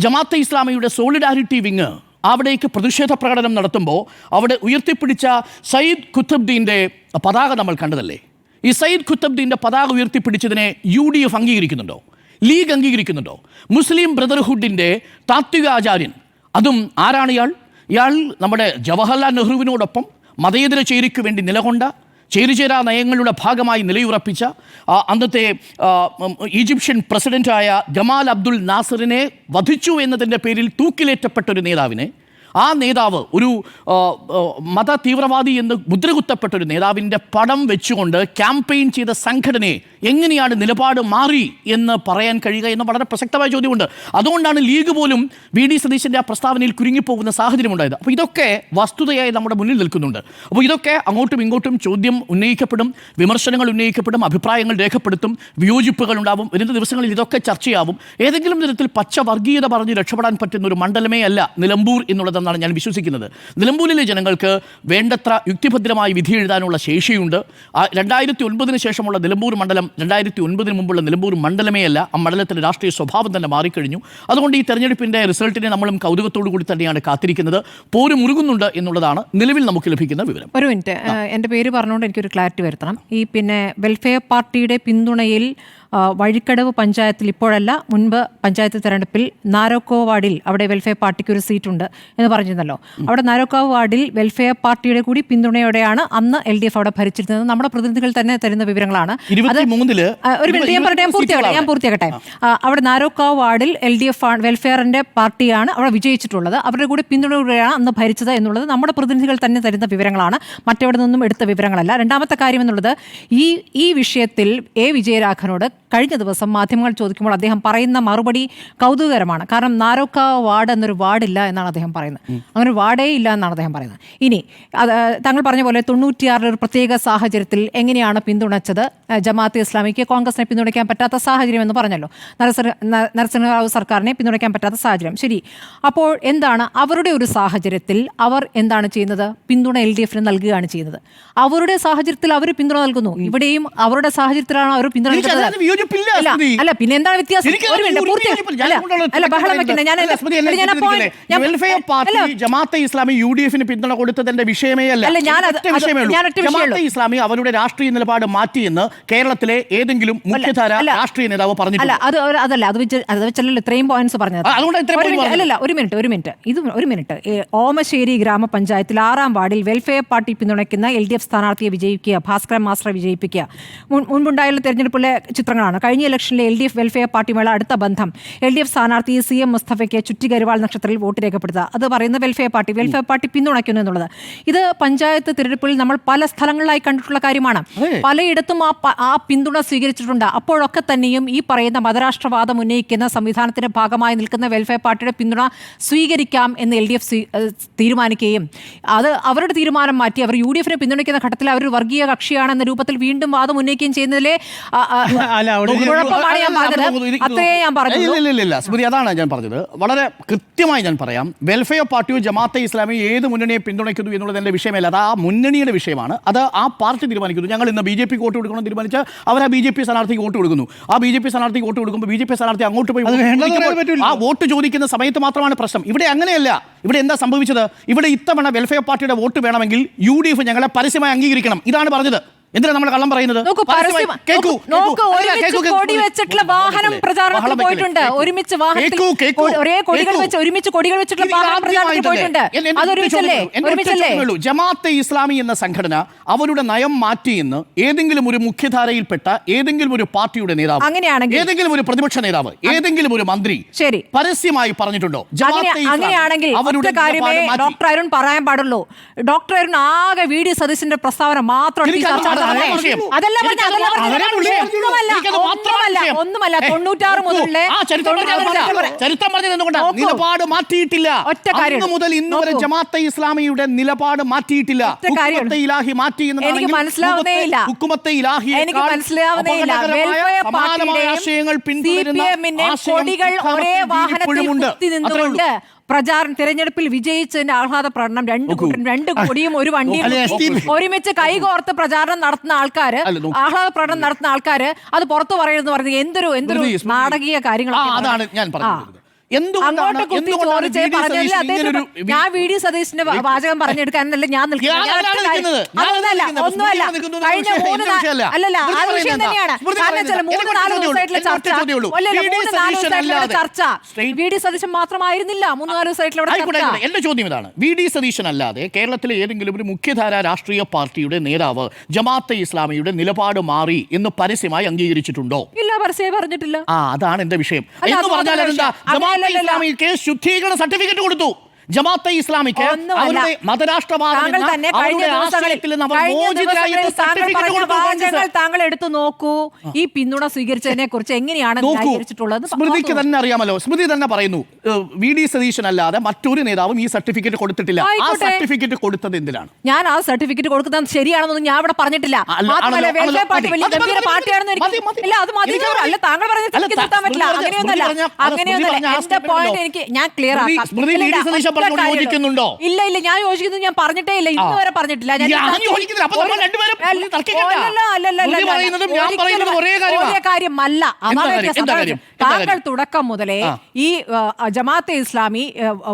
ജമാഅത്തെ ഇസ്ലാമിയുടെ സോളിഡാരിറ്റി വിങ് അവിടേക്ക് പ്രതിഷേധ പ്രകടനം നടത്തുമ്പോൾ അവിടെ ഉയർത്തിപ്പിടിച്ച സയ്യിദ് ഖുത്തബ്ദീന്റെ പതാക നമ്മൾ കണ്ടതല്ലേ? ഈ സയ്യിദ് ഖുത്തബ്ദീന്റെ പതാക ഉയർത്തിപ്പിടിച്ചതിനെ യു ഡി എഫ് അംഗീകരിക്കുന്നുണ്ടോ? ലീഗ് അംഗീകരിക്കുന്നുണ്ടോ? മുസ്ലിം ബ്രദർഹുഡിന്റെ താത്വിക ആചാര്യൻ അതും ആരാണ് ഇയാൾ? ഇയാൾ നമ്മുടെ ജവഹർലാൽ നെഹ്റുവിനോടൊപ്പം മതേതര ചേരിക്ക് വേണ്ടി നിലകൊണ്ട ചേരിചേരാ നയങ്ങളുടെ ഭാഗമായി നിലയുറപ്പിച്ച അന്നത്തെ ഈജിപ്ഷ്യൻ പ്രസിഡന്റായ ജമാൽ അബ്ദുൽ നാസറിനെ വധിച്ചു എന്നതിന്റെ പേരിൽ തൂക്കിലേറ്റപ്പെട്ട ഒരു നേതാവിനെ ആ നേതാവ് ഒരു മത തീവ്രവാദി എന്ന് മുദ്രകുത്തപ്പെട്ട ഒരു നേതാവിന്റെ പടം വെച്ചുകൊണ്ട് ക്യാമ്പയിൻ ചെയ്ത സംഘടനയെ എങ്ങനെയാണ് നിലപാട് മാറി എന്ന് പറയാൻ കഴിയുക എന്ന വളരെ പ്രസക്തമായ ചോദ്യമുണ്ട്. അതുകൊണ്ടാണ് ലീഗ് പോലും വി ഡി സതീശന്റെ ആ പ്രസ്താവനയിൽ കുരുങ്ങിപ്പോകുന്ന സാഹചര്യമുണ്ടായത്. അപ്പോൾ ഇതൊക്കെ വസ്തുതയായി നമ്മുടെ മുന്നിൽ നിൽക്കുന്നുണ്ട്. അപ്പോൾ ഇതൊക്കെ അങ്ങോട്ടും ഇങ്ങോട്ടും ചോദ്യം ഉന്നയിക്കപ്പെടും വിമർശനങ്ങൾ ഉന്നയിക്കപ്പെടും അഭിപ്രായങ്ങൾ രേഖപ്പെടുത്തും വിയോജിപ്പുകൾ ഉണ്ടാവും. വരുന്ന ദിവസങ്ങളിൽ ഇതൊക്കെ ചർച്ചയാവും. ഏതെങ്കിലും തരത്തിൽ പച്ച വർഗീയത പറഞ്ഞ് രക്ഷപ്പെടാൻ പറ്റുന്ന ഒരു മണ്ഡലമേ അല്ല നിലമ്പൂർ എന്നുള്ളതെന്നാണ് ഞാൻ വിശ്വസിക്കുന്നത്. നിലമ്പൂരിലെ ജനങ്ങൾക്ക് വേണ്ടത്ര യുക്തിഭദ്രമായി വിധി എഴുതാനുള്ള ശേഷിയുണ്ട്. ആ രണ്ടായിരത്തി ഒൻപതിന് ശേഷമുള്ള നിലമ്പൂർ മണ്ഡലം രണ്ടായിരത്തി ഒൻപതിന് മുമ്പുള്ള നിലമ്പൂർ മണ്ഡലമേ അല്ല ആ മണ്ഡലത്തിന്റെ രാഷ്ട്രീയ സ്വഭാവം തന്നെ മാറിക്കഴിഞ്ഞു. അതുകൊണ്ട് ഈ തെരഞ്ഞെടുപ്പിന്റെ റിസൾട്ടിനെ നമ്മളും കൗതുകത്തോടു കൂടി തന്നെയാണ് കാത്തിരിക്കുന്നത്. പോര് മുറുകുന്നുണ്ട് എന്നുള്ളതാണ് നിലവിൽ നമുക്ക് ലഭിക്കുന്ന വിവരം. ഒരു മിനിറ്റ്. എന്റെ പേര് പറഞ്ഞുകൊണ്ട് എനിക്കൊരു ക്ലാരിറ്റി വരുത്തണം. ഈ പിന്നെ വെൽഫെയർ പാർട്ടിയുടെ പിന്തുണയിൽ വഴിക്കടവ് പഞ്ചായത്തിൽ ഇപ്പോഴല്ല മുൻപ് പഞ്ചായത്ത് തെരഞ്ഞെടുപ്പിൽ നാരോക്കോ വാർഡിൽ അവിടെ വെൽഫെയർ പാർട്ടിക്ക് ഒരു സീറ്റുണ്ട് എന്ന് പറഞ്ഞിരുന്നല്ലോ. അവിടെ നാരോക്കോ വാർഡിൽ വെൽഫെയർ പാർട്ടിയുടെ കൂടി പിന്തുണയോടെയാണ് അന്ന് എൽ ഡി എഫ് അവിടെ ഭരിച്ചിരുന്നത്. നമ്മുടെ പ്രതിനിധികൾ തന്നെ തരുന്ന വിവരങ്ങളാണ്. ഒരു മിനിറ്റ് ഞാൻ പറയട്ടെ ഞാൻ പൂർത്തിയാക്കട്ടെ ഞാൻ പൂർത്തിയാക്കട്ടെ അവിടെ നാരോക്കാവ് വാർഡിൽ എൽ ഡി എഫ് വെൽഫെയറിന്റെ പാർട്ടിയാണ് അവിടെ വിജയിച്ചിട്ടുള്ളത്. അവരുടെ കൂടി പിന്തുണയോടെയാണ് അന്ന് ഭരിച്ചത് എന്നുള്ളത് നമ്മുടെ പ്രതിനിധികൾ തന്നെ തരുന്ന വിവരങ്ങളാണ്. മറ്റെവിടെ നിന്നും എടുത്ത വിവരങ്ങളല്ല. രണ്ടാമത്തെ കാര്യം എന്നുള്ളത് ഈ ഈ വിഷയത്തിൽ എ വിജയരാഘവനോട് കഴിഞ്ഞ ദിവസം മാധ്യമങ്ങൾ ചോദിക്കുമ്പോൾ അദ്ദേഹം പറയുന്ന മറുപടി കൗതുകകരമാണ്. കാരണം നാരോക്കാവ് വാർഡ് എന്നൊരു വാർഡില്ല എന്നാണ് അദ്ദേഹം പറയുന്നത്. അങ്ങനെ ഒരു വാർഡേ ഇല്ല എന്നാണ് അദ്ദേഹം പറയുന്നത്. ഇനി അത് താങ്കൾ പറഞ്ഞ പോലെ തൊണ്ണൂറ്റിയാറിൽ ഒരു പ്രത്യേക സാഹചര്യത്തിൽ എങ്ങനെയാണ് പിന്തുണച്ചത്? ജമാഅത്ത് ഇസ്ലാമിക്ക് കോൺഗ്രസിനെ പിന്തുണയ്ക്കാൻ പറ്റാത്ത സാഹചര്യം എന്ന് പറഞ്ഞല്ലോ. നരസിംഹറാവു സർക്കാരിനെ പിന്തുണയ്ക്കാൻ പറ്റാത്ത സാഹചര്യം. ശരി. അപ്പോൾ എന്താണ് അവരുടെ ഒരു സാഹചര്യത്തിൽ അവർ എന്താണ് ചെയ്യുന്നത്? പിന്തുണ എൽ ഡി എഫിന് നൽകുകയാണ് ചെയ്യുന്നത്. അവരുടെ സാഹചര്യത്തിൽ അവർ പിന്തുണ നൽകുന്നു. ഇവിടെയും അവരുടെ സാഹചര്യത്തിലാണ് അവർ പിന്തുണ അല്ല, പിന്നെ എന്താണ് വ്യത്യാസം? ഒരു മിനിറ്റ് പൂർത്തി അല്ല ബഹളം വെക്കണ്ട. ഞാൻ ജമാഅത്തെ ഇസ്ലാമി യു ഡി എഫിന് പിന്തുണ കൊടുത്തതിന്റെ വിഷയമേ അല്ല ജമാഅത്തെ ഇസ്ലാമി അവരുടെ രാഷ്ട്രീയ നിലപാട് മാറ്റിയെന്ന് കേരളത്തിലെ ഏതെങ്കിലും മുഖ്യധാര. രാഷ്ട്രീയ നേതാവ് അല്ല പറഞ്ഞിട്ടുണ്ട് അത് അതല്ല അത് വെച്ച് അത് വെച്ചല്ലോ ഇത്രയും പോയിന്റ്സ് പറഞ്ഞത്. അല്ലല്ല ഒരു മിനിറ്റ് ഒരു മിനിറ്റ്. ഇത് ഒരു മിനിറ്റ്. ഓമശ്ശേരി ഗ്രാമപഞ്ചായത്തിൽ ആറാം വാർഡിൽ വെൽഫെയർ പാർട്ടി പിന്തുണയ്ക്കുന്ന എൽ ഡി എഫ് സ്ഥാനാർത്ഥിയെ വിജയിക്കുക ഭാസ്കരൻ മാസ്റ്ററെ വിജയിപ്പിക്കുക. മുൻ- മുൻപുണ്ടായുള്ള തെരഞ്ഞെടുപ്പിലെ ചിത്രങ്ങളാണ്. കഴിഞ്ഞ ഇലക്ഷനിലെ എൽ ഡി എഫ് വെൽഫെയർ പാർട്ടിയുമായുള്ള അടുത്ത ബന്ധം. എൽ ഡി എഫ് സ്ഥാനാർത്ഥി സി എം മുസ്തഫയ്ക്ക് ചുറ്റികരുവാൾ നക്ഷത്രത്തിൽ വോട്ട് രേഖപ്പെടുത്തുക. അത് പറയുന്ന വെൽഫെയർ പാർട്ടി. വെൽഫെയർ പാർട്ടി പിന്തുണയ്ക്കുന്നു എന്നുള്ളത്. ഇത് പഞ്ചായത്ത് തിരഞ്ഞെടുപ്പിൽ നമ്മൾ പല സ്ഥലങ്ങളിലായി കണ്ടിട്ടുള്ള കാര്യമാണ്. പലയിടത്തും ആ ആ പിന്തുണ സ്വീകരിച്ചിട്ടുണ്ട്. അപ്പോഴൊക്കെ തന്നെയും ഈ പറയുന്ന മതരാഷ്ട്രവാദം ഉന്നയിക്കുന്ന സംവിധാനത്തിന്റെ ഭാഗമായി നിൽക്കുന്ന വെൽഫെയർ പാർട്ടിയുടെ പിന്തുണ സ്വീകരിക്കാം എന്ന് എൽ ഡി എഫ് തീരുമാനിക്കുകയും അത് അവരുടെ തീരുമാനം മാറ്റി അവർ യു ഡി എഫിനെ പിന്തുണയ്ക്കുന്ന ഘട്ടത്തിൽ അവർ വർഗീയ വർഗീയ കക്ഷിയാണെന്ന രൂപത്തിൽ വീണ്ടും വാദം ഉന്നയിക്കുകയും ചെയ്യുന്നതിലെ അല്ല കുഴപ്പമാണ് ഞാൻ പറഞ്ഞത്. അത്രയേ ഞാൻ സ്മൃതി അതാണ് ഞാൻ പറഞ്ഞത്. വളരെ കൃത്യമായി ഞാൻ പറയാം. വെൽഫെയർ പാർട്ടിയോ ജമാഅത്തെ ഇസ്ലാമി ഏത് മുന്നണിയെ പിന്തുണയ്ക്കുന്നു എന്നുള്ളത് എന്റെ വിഷയമല്ല. അത് ആ മുന്നണിയുടെ വിഷയമാണ്. അത് ആ പാർട്ടി തീരുമാനിക്കുന്നു. ഞങ്ങൾ ഇന്ന് ബി ജെ പി വോട്ട് കൊടുക്കണം തീരുമാനിച്ച് അവർ ആ ബി ജെ പി സ്ഥാനാർത്ഥിക്ക് വോട്ട് കൊടുക്കുന്നു. ആ ബി ജെ പി സ്ഥാനാർത്ഥിക്ക് വോട്ട് കൊടുക്കുമ്പോൾ ബി ജെ പി സ്ഥാനാർത്ഥി അങ്ങോട്ട് പോയി. ആ വോട്ട് ചോദിക്കുന്ന സമയത്ത് മാത്രമാണ് പ്രശ്നം. ഇവിടെ അങ്ങനെയല്ല. ഇവിടെ എന്താ സംഭവിച്ചത്? ഇവിടെ ഇത്തവണ വെൽഫെയർ പാർട്ടിയുടെ വോട്ട് വേണമെങ്കിൽ യു ഡി എഫ് ഞങ്ങളെ പരസ്യമായി അംഗീകരിക്കണം. ഇതാണ് പറഞ്ഞത്. എന്തിനാ നമ്മൾ കള്ളം പറയുന്നത്. കൊടി വെച്ചിട്ടുള്ള വാഹനം പ്രചാരണത്തിൽ പോയിട്ടുണ്ട്. ഒരുമിച്ച് വാഹനത്തിൽ ഒരേ കൊടികൾ വെച്ച് ഒരുമിച്ച് കൊടികൾ വെച്ചിട്ടുള്ള വാഹനം പ്രചാരണത്തിൽ പോയിട്ടുണ്ട്. എന്നെ- എന്നെ അത് ഒരുമിച്ചല്ലേ. ജമാഅത്തെ ഇസ്ലാമി എന്ന സംഘടന അവരുടെ നയം മാറ്റിയെന്ന് ഏതെങ്കിലും ഒരു മുഖ്യധാരയിൽപ്പെട്ട ഏതെങ്കിലും ഒരു പാർട്ടിയുടെ നേതാവ് അങ്ങനെയാണെങ്കിൽ- ഏതെങ്കിലും ഒരു പ്രതിപക്ഷ നേതാവ് ഏതെങ്കിലും ഒരു മന്ത്രി ശരി. പരസ്യമായി പറഞ്ഞിട്ടുണ്ടോ? അങ്ങനെയാണെങ്കിൽ അവരുടെ കാര്യമേ ഡോക്ടർ അരുൺ പറയാൻ പാടുള്ളൂ. ഡോക്ടർ അരുൺ ആകെ വി ഡി സതീശന്റെ പ്രസ്താവന മാത്രമാണ് അതല്ല ഒന്നുമല്ല തൊണ്ണൂറ്റാറ് മുതലേ ചരിത്രം പറഞ്ഞത്. നിലപാട് മാറ്റിയിട്ടില്ല. ഒറ്റ കാര്യം. മുതൽ ഇന്ന് വരെ ജമാഅത്തെ ഇസ്ലാമിയുടെ നിലപാട് മാറ്റിയിട്ടില്ല. ഇലാഹി മാറ്റി എനിക്ക് മനസ്സിലാവുന്നേ ഇല്ല. എനിക്ക് മനസ്സിലാവുന്നേ ഇല്ല. വെൽഫെയർ കൊടികൾ ഒരേ വാഹനത്തിൽ കുത്തി നിന്നുകൊണ്ട് പ്രചാരണം തിരഞ്ഞെടുപ്പിൽ വിജയിച്ചതിന്റെ ആഹ്ലാദ പ്രകടനം രണ്ട്. കൂട്ടരും രണ്ട് കൊടിയും ഒരു വണ്ടിയും. ഒരുമിച്ച് കൈകോർത്ത് പ്രചാരണം നടത്തുന്ന ആൾക്കാര്. ആഹ്ലാദ പ്രകടനം നടത്തുന്ന ആൾക്കാര് അത് പുറത്തു പറയുന്നത് പറഞ്ഞത് എന്തൊരു എന്തൊരു. നാടകീയ കാര്യങ്ങളാണ് ഞാൻ പറഞ്ഞത് എന്തുകൊണ്ടാണ് ഞാൻ വി ഡി സതീശന്റെ വാചകം പറഞ്ഞെടുക്കാനല്ല ഞാൻ. ഒന്നുമല്ല. കഴിഞ്ഞ മൂന്ന്. അല്ലല്ല സ്മൃതി അത് വിഷയം തന്നെയാണ്. കാരണം ചില മൂന്ന് നാല് ഒറ്റ ദിവസമായിട്ടുള്ള ചോദ്യമേ ചർച്ച. ഉള്ളൂ. ഉള്ളൂ. അല്ലല്ല, വി മൂന്ന് നാല് ദിവസമായിട്ടുള്ള അല്ലാതെ ചർച്ച. വി ഡി സതീശൻ മാത്രമായിരുന്നില്ല. മൂന്ന് നാല് ദിവസമായിട്ടുള്ള എന്റെ ചോദ്യം ഇതാണ്. വി ഡി സതീശൻ അല്ലാതെ കേരളത്തിലെ ഏതെങ്കിലും ഒരു മുഖ്യധാര രാഷ്ട്രീയ പാർട്ടിയുടെ നേതാവ് ജമാഅത്തെ ഇസ്ലാമിയുടെ നിലപാട് മാറി എന്ന് പരസ്യമായി അംഗീകരിച്ചിട്ടുണ്ടോ? ഇല്ല പരസ്യമായി പറഞ്ഞിട്ടില്ല. ആ അതാണ് എന്റെ വിഷയം. എന്ന് പറഞ്ഞാൽ അതെന്താ കേസ്. ശുദ്ധീകരണ സർട്ടിഫിക്കറ്റ് കൊടുത്തു ജമാഅത്തെ ഇസ്ലാമിക്ക്. അവരുടെ മതരാഷ്ട്രവാദം താങ്കൾ. എടുത്തു നോക്കൂ. ഈ പിന്തുണ സ്വീകരിച്ചതിനെ കുറിച്ച് എങ്ങനെയാണ് സ്മൃതിക്ക് തന്നെ അറിയാമല്ലോ. സ്മൃതി തന്നെ പറയുന്നു വി. ഡി. സതീശൻ അല്ലാതെ മറ്റൊരു നേതാവും ഈ സർട്ടിഫിക്കറ്റ് കൊടുത്തിട്ടില്ല. ആ സർട്ടിഫിക്കറ്റ് കൊടുത്തത് എന്തിനാണ്? ഞാൻ ആ സർട്ടിഫിക്കറ്റ് കൊടുക്കുന്നത് ശരിയാണെന്നൊന്നും ഞാൻ ഇവിടെ പറഞ്ഞിട്ടില്ല. ഇല്ല അത് മതി. അല്ല താങ്കൾ പറഞ്ഞത് അങ്ങനെയൊന്നല്ല അങ്ങനെയൊന്നല്ല എന്റെ പോയിന്റ് എനിക്ക് ഞാൻ ക്ലിയർ ആക്കാം. ഇല്ല, പറഞ്ഞോട് യോജിക്കുന്നുണ്ടോ? ഇല്ല ഇല്ല ഞാൻ യോജിക്കുന്നത് ഞാൻ പറഞ്ഞിട്ടേ ഇല്ല ഇന്ന് വരെ പറഞ്ഞിട്ടില്ല ഞാൻ ഞാൻ യോജിക്കുന്നില്ല. അപ്പൊ നമ്മൾ രണ്ടുപേരും ഞാൻ ഒരേ കാര്യമാ. ഒരേ കാര്യമല്ല താങ്കൾ തുടക്കം മുതലേ ഈ ജമാഅത്തെ ഇസ്ലാമി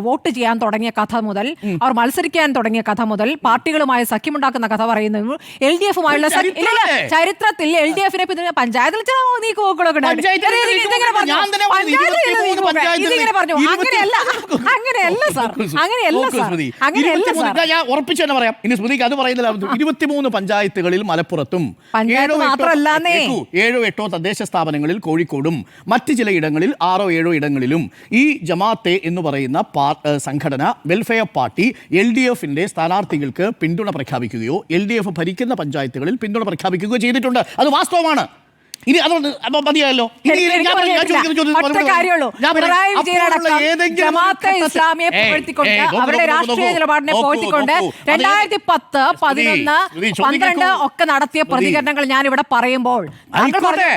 വോട്ട് ചെയ്യാൻ തുടങ്ങിയ കഥ മുതൽ അവർ മത്സരിക്കാൻ തുടങ്ങിയ കഥ മുതൽ പാർട്ടികളുമായി സഖ്യമുണ്ടാക്കുന്ന കഥ പറയുന്നത് എൽ ഡി എഫുമായുള്ള? ചരിത്രത്തിൽ എൽ ഡി എഫിനെ പിന്തുണ പഞ്ചായത്തിൽ ചില നീക്കുപോക്കുകളൊക്കെ ഉണ്ടായിരുന്നു. പഞ്ചായത്തിൽ ഇത് ഇത് ഇതെങ്ങനെ പറഞ്ഞു? ഞാൻ തന്നെ പറഞ്ഞു, പഞ്ചായത്തിൽ ഇരുപത്തിമൂന്ന് നീക്കുപോക്ക്. പഞ്ചായത്തിൽ ഇതിങ്ങനെ പറഞ്ഞു അങ്ങനെയല്ല അങ്ങനെയല്ല സാർ ഞാൻ ഉറപ്പിച്ചു തന്നെ പറയാം. ഇനി സ്മൃതിക്ക് അത് പറയുന്നില്ല. ഇരുപത്തിമൂന്ന് പഞ്ചായത്തുകളിൽ മലപ്പുറത്തും ഏഴോ എട്ടോ- തദ്ദേശ സ്ഥാപനങ്ങളിൽ കോഴിക്കോടും മറ്റ് ചില ഇടങ്ങളിൽ ആറോ ഏഴോ ഇടങ്ങളിലും ഈ ജമാത്തെ എന്ന് പറയുന്ന സംഘടന വെൽഫെയർ പാർട്ടി എൽ ഡി എഫിന്റെ സ്ഥാനാർത്ഥികൾക്ക് പിന്തുണ പ്രഖ്യാപിക്കുകയോ എൽ ഡി എഫ് ഭരിക്കുന്ന പഞ്ചായത്തുകളിൽ പിന്തുണ പ്രഖ്യാപിക്കുകയോ ചെയ്തിട്ടുണ്ട്. അത് വാസ്തവമാണ്. ഇനി അതുകൊണ്ട് അപ്പൊ മതിയായല്ലോ. ഇസ്ലാമിയെ പുകഴ്ത്തിക്കൊണ്ട് അവരുടെ രാഷ്ട്രീയ. നിലപാടിനെ രണ്ടായിരത്തി പത്ത് പതിനൊന്ന് പന്ത്രണ്ട് ഒക്കെ നടത്തിയ പ്രതികരണങ്ങൾ ഞാൻ ഇവിടെ പറയുമ്പോൾ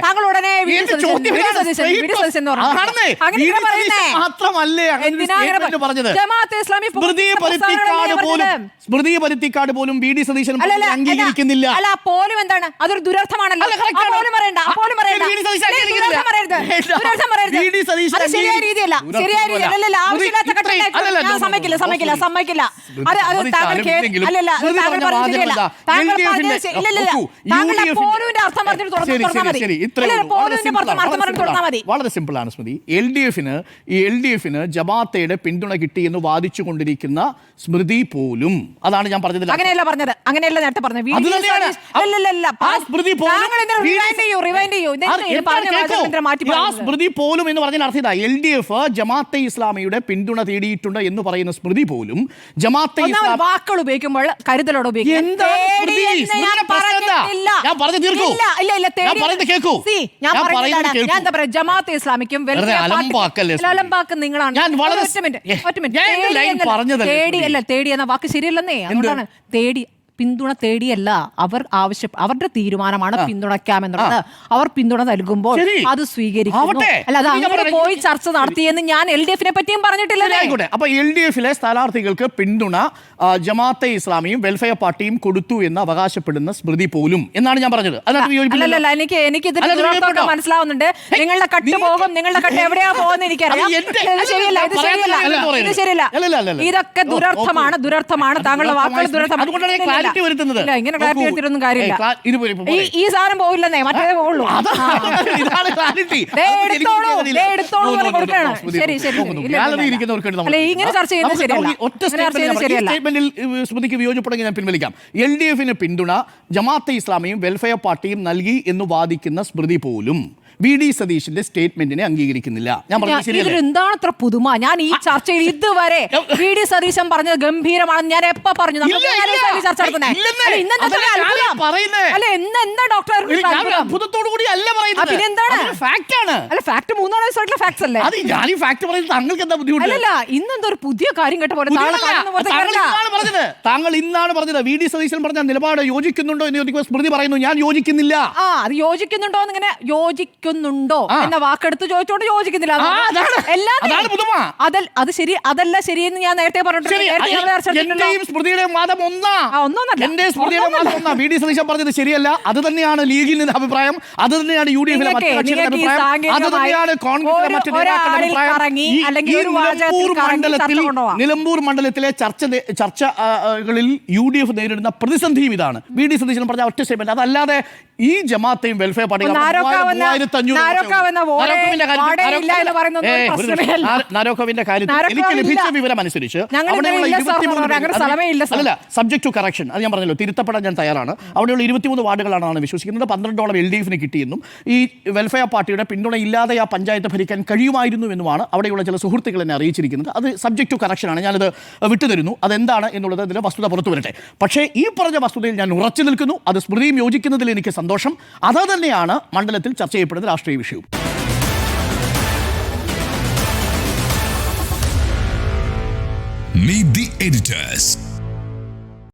താങ്കൾ ഉടനെ സ്മൃതി പരുത്തിക്കാട് പോലും ഡി സതീശൻ അല്ല, അല്ല, അംഗീകരിക്കുന്നില്ല അല്ല പോലും എന്താണ്? അതൊരു ദുരർത്ഥമാണല്ലോ. പോലും പറയണ്ട. പോലും പറയരുത്. അത് ശരിയായ രീതിയല്ല. ശരിയായ രീതി. അല്ലല്ല ആവശ്യമില്ലാത്ത ഞാൻ സമ്മതിക്കില്ല സമ്മതിക്കില്ല സമ്മതിക്കില്ല. അത് അത് താങ്കൾ താങ്കൾ പറഞ്ഞത് ശരിയല്ല. താങ്കൾ പറഞ്ഞത് പോലുവിന്റെ അർത്ഥം പറഞ്ഞിട്ട് തുറന്ന് മതി. പോലുവിന്റെ അർത്ഥം പറഞ്ഞിട്ട് മതി വളരെ സിമ്പിൾ ആണ് സ്മൃതി. എൽ ഡി എഫിന് ഈ എൽ ഡി എഫിന് ജമാഅത്തയുടെ പിന്തുണ കിട്ടി എന്ന് വാദിച്ചു കൊണ്ടിരിക്കുന്ന സ്മൃതി പോലും. അതാണ് ഞാൻ പറഞ്ഞത് അങ്ങനെയല്ല പറഞ്ഞത്. അങ്ങനെയല്ല നേരത്തെ പറഞ്ഞത്. സ്മൃതി പോലും പറഞ്ഞ എന്ന് പറഞ്ഞാൽ അർത്ഥം ഇതാ. എൽ ഡി എഫ് ജമാഅത്തെ ഇസ്ലാമിയുടെ പിന്തുണ തേടിയിട്ടുണ്ട് എന്ന് പറയുന്ന സ്മൃതി പോലും ജമാഅത്തെ വാക്കുകൾ ഉപയോഗിക്കുമ്പോൾ കരുതലോടെ ഉപയോഗിക്കും ജമാഅത്തെ ഇസ്ലാമിക്കും നിങ്ങളാണ്. തേടി അല്ല തേടി എന്ന വാക്ക് ശരിയല്ലെന്നേ. അതുകൊണ്ടാണ് തേടി പിന്തുണ തേടിയല്ല. അവർ ആവശ്യം അവരുടെ തീരുമാനമാണ് പിന്തുണയ്ക്കാമെന്നുള്ളത് അവർ പിന്തുണ നൽകുമ്പോൾ അത് സ്വീകരിക്കുന്നു. അത് അങ്ങനെ പോയി ചർച്ച നടത്തിയെന്ന് ഞാൻ എൽ ഡി എഫിനെ പറ്റിയും പറഞ്ഞിട്ടില്ല അപ്പൊ എൽ ഡി എഫിലെ സ്ഥാനാർത്ഥികൾക്ക് പിന്തുണ ജമാഅത്തെ ഇസ്ലാമിയും വെൽഫെയർ പാർട്ടിയും കൊടുത്തു എന്ന് അവകാശപ്പെടുന്ന സ്മൃതി പോലും എന്നാണ് ഞാൻ പറഞ്ഞത്. അല്ലല്ല എനിക്ക് എനിക്ക് മനസ്സിലാവുന്നുണ്ട്. നിങ്ങളുടെ കട്ട് പോകും നിങ്ങളുടെ കട്ട് എവിടെയാ പോകുന്ന എനിക്കറിയാം. ശരിയല്ല ഇത് ശരിയല്ല. ഇത് ശരിയല്ല. അല്ലല്ല, അല്ലല്ല. ഇതൊക്കെ ദുരർത്ഥമാണ് ദുരർത്ഥമാണ്. താങ്കളുടെ വാക്കുകൾ ദുരർത്ഥമാണ്. Clarity വരുത്തുന്നത്. ഇങ്ങനെ ക്ലാരിറ്റി നോക്കൂ. കാര്യമില്ല. ഈ സാധനം പോവില്ലെന്നേ മറ്റേ പോവുള്ളൂ. സ്മൃതിക്ക് വിയോജിപ്പുണ്ടെങ്കിൽ ഞാൻ പിൻവലിക്കാം. എൽ ഡി എഫിന് പിന്തുണ ജമാഅത്തെ ഇസ്ലാമിയും വെൽഫെയർ പാർട്ടിയും നൽകി എന്ന് വാദിക്കുന്ന സ്മൃതി പോലും വി ഡി സതീഷിന്റെ സ്റ്റേറ്റ്മെന്റിനെ അംഗീകരിക്കുന്നില്ല ഞാൻ പറഞ്ഞത് ശരിയല്ലേ എന്താണ് അത്ര പുതുമ ഞാൻ ഈ ചർച്ചയിൽ ഇതുവരെ വി ഡി സതീശൻ പറഞ്ഞത് ഗംഭീരമാണെന്ന് ഞാൻ എപ്പോ പറഞ്ഞു നമ്മൾ ഇല്ല, ഇല്ല. ഈ ചർച്ച. ഇല്ലെന്നേ. അല്ല, ഇന്നെന്താ അതല്ലേ ഇത്ര ഞാനും അത്ഭുതം? പറയുന്നേ. അല്ല ഇന്ന് എന്താ ഡോക്ടർ ഒരു- ഞാൻ ഒരു അത്ഭുതത്തോടു കൂടി അല്ല ആ? ഫാക്ട് ആണ് അല്ല ഫാക്ട് മൂന്നാണ് ഫാക്ട്സ് അല്ലേ അത് ഞാൻ ഈ ഫാക്ട് പറയുന്നത് താങ്കൾക്ക് എന്താ ബുദ്ധിമുട്ട് അല്ലല്ല ഇന്നെന്തോ ഒരു പുതിയ കാര്യം കേട്ട പോലെ താങ്കൾ പുതിയതല്ല. കാണുന്ന പോലത്തെ താങ്കൾ കാര്യമല്ല. ഇന്നാണ് പറഞ്ഞത് താങ്കൾ ഇന്നാണ് പറഞ്ഞത് വി ഡി സതീശൻ പറഞ്ഞ നിലപാട് യോജിക്കുന്നുണ്ടോ എന്ന് ചോദിക്കുമ്പോൾ സ്മൃതി പറയുന്നു ഞാൻ യോജിക്കുന്നില്ല ആ അത് യോജിക്കുന്നുണ്ടോ എന്ന് ഇങ്ങനെ യോജിക്കുന്നുണ്ടോ. എന്ന വാക്കെടുത്ത് ചോദിച്ചോണ്ട് യോജിക്കുന്നില്ല. അത് ശരി അതല്ല ശരിയെന്ന് ഞാൻ നേരത്തെ പറഞ്ഞിട്ടുണ്ട്. ശരി പറഞ്ഞത് ശരിയല്ല. അത് തന്നെയാണ് ലീഗിന്റെ അഭിപ്രായം. അത് തന്നെയാണ് യു ഡി എഫിലെ മണ്ഡലത്തിൽ നിലമ്പൂർ മണ്ഡലത്തിലെ ചർച്ച ചർച്ചകളിൽ യു ഡി എഫ് നേരിടുന്ന പ്രതിസന്ധിയും ഇതാണ്. വി ഡി സതീശൻ പറഞ്ഞ ഒറ്റ സ്റ്റേറ്റ്മെന്റ്. അതല്ലാതെ ഈ ജമാത്തെയും വെൽഫെയർ പാർട്ടിയും കാര്യത്തിൽ എനിക്ക് ലഭിച്ച വിവരം അനുസരിച്ച് ഞങ്ങൾ അവിടെയുള്ള ഇല്ല സാർ 23 പറഞ്ഞു. സ്ഥലമേ ഇല്ല അല്ലല്ല സബ്ജക്ട് ടു കറക്ഷൻ അത് ഞാൻ പറഞ്ഞല്ലോ തിരുത്തപ്പെടാൻ ഞാൻ തയ്യാറാണ്. അവിടെയുള്ള ഇരുപത്തിമൂന്ന് വാർഡുകളാണ് വിശ്വസിക്കുന്നത്. പന്ത്രണ്ടോളം എൽ ഡി എഫിന് കിട്ടിയെന്നും ഈ വെൽഫെയർ പാർട്ടിയുടെ പിന്തുണ ഇല്ലാതെ ആ പഞ്ചായത്ത് ഭരിക്കാൻ കഴിയുമായിരുന്നു എന്നുമാണ് അവിടെയുള്ള ചില സുഹൃത്തുക്കൾ എന്നെ അറിയിച്ചിരിക്കുന്നത്. അത് സബ്ജക്ട് ടു കറക്ഷനാണ് ഞാനത് വിട്ടുതരുന്നു. അതെന്താണ് എന്നുള്ളത് അതിന്റെ വസ്തുത പുറത്തു വരട്ടെ. പക്ഷേ ഈ പറഞ്ഞ വസ്തുതയിൽ ഞാൻ ഉറച്ചു നിൽക്കുന്നു. അത് സ്മൃതിയും യോജിക്കുന്നതിൽ എനിക്ക് സന്തോഷം. അത് തന്നെയാണ് മണ്ഡലത്തിൽ ചർച്ച ചെയ്യപ്പെടുന്ന രാഷ്ട്രീയ വിഷയവും Meet the editors.